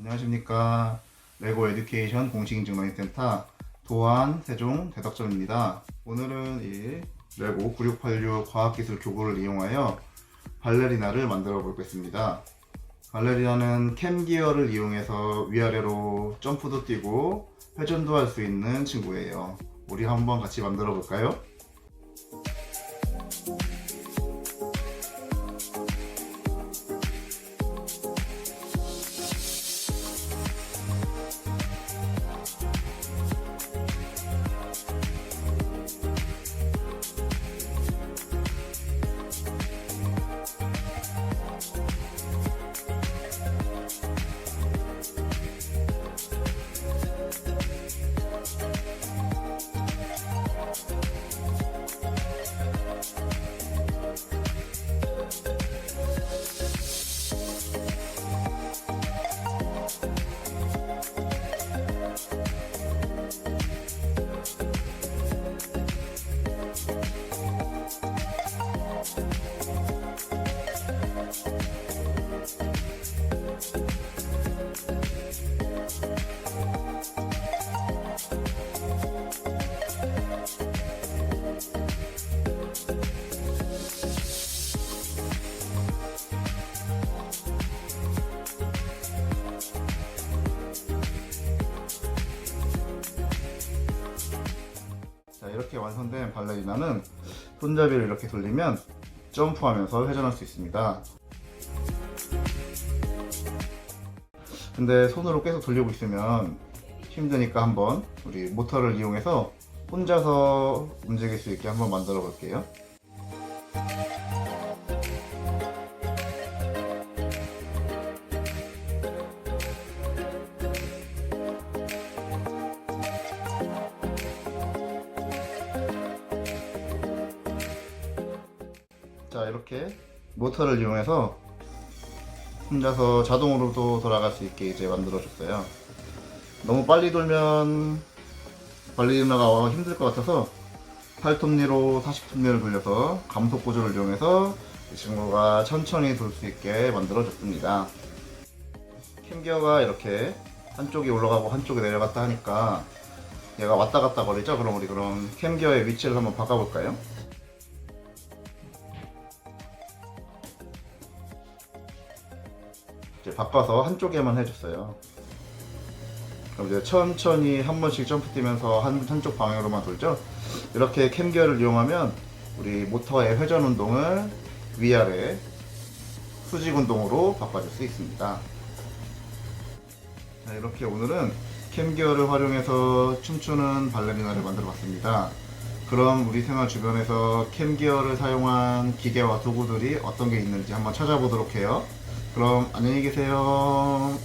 안녕하십니까. 레고 에듀케이션 공식인증 러닝센터 도안 세종 대덕점입니다. 오늘은 이 레고 9686 과학기술 교구를 이용하여 발레리나를 만들어 보겠습니다. 발레리나는 캠 기어를 이용해서 위아래로 점프도 뛰고 회전도 할 수 있는 친구예요. 우리 한번 같이 만들어 볼까요? 이렇게 완성된 발레리나는 손잡이를 이렇게 돌리면 점프하면서 회전할 수 있습니다. 근데 손으로 계속 돌리고 있으면 힘드니까 한번 우리 모터를 이용해서 혼자서 움직일 수 있게 한번 만들어 볼게요 자 이렇게 모터를 이용해서 혼자서 자동으로도 돌아갈 수 있게 이제 만들어 줬어요. 너무 빨리 돌면 발리리나가 힘들 것 같아서 8톱니로 40톱니를 돌려서 감속 보조를 이용해서 이 친구가 천천히 돌 수 있게 만들어 줬습니다. 캠기어가 이렇게 한쪽이 올라가고 한쪽이 내려갔다 하니까 얘가 왔다 갔다 거리죠? 그럼 우리 그럼 캠기어의 위치를 한번 바꿔볼까요? 이제 바꿔서 한쪽에만 해줬어요. 그럼 이제 천천히 한 번씩 점프 뛰면서 한, 한쪽 방향으로만 돌죠. 이렇게 캠기어를 이용하면 우리 모터의 회전 운동을 위아래 수직 운동으로 바꿔줄 수 있습니다. 자, 이렇게 오늘은 캠기어를 활용해서 춤추는 발레리나를 만들어 봤습니다. 그럼 우리 생활 주변에서 캠기어를 사용한 기계와 도구들이 어떤 게 있는지 한번 찾아보도록 해요. 그럼 안녕히 계세요.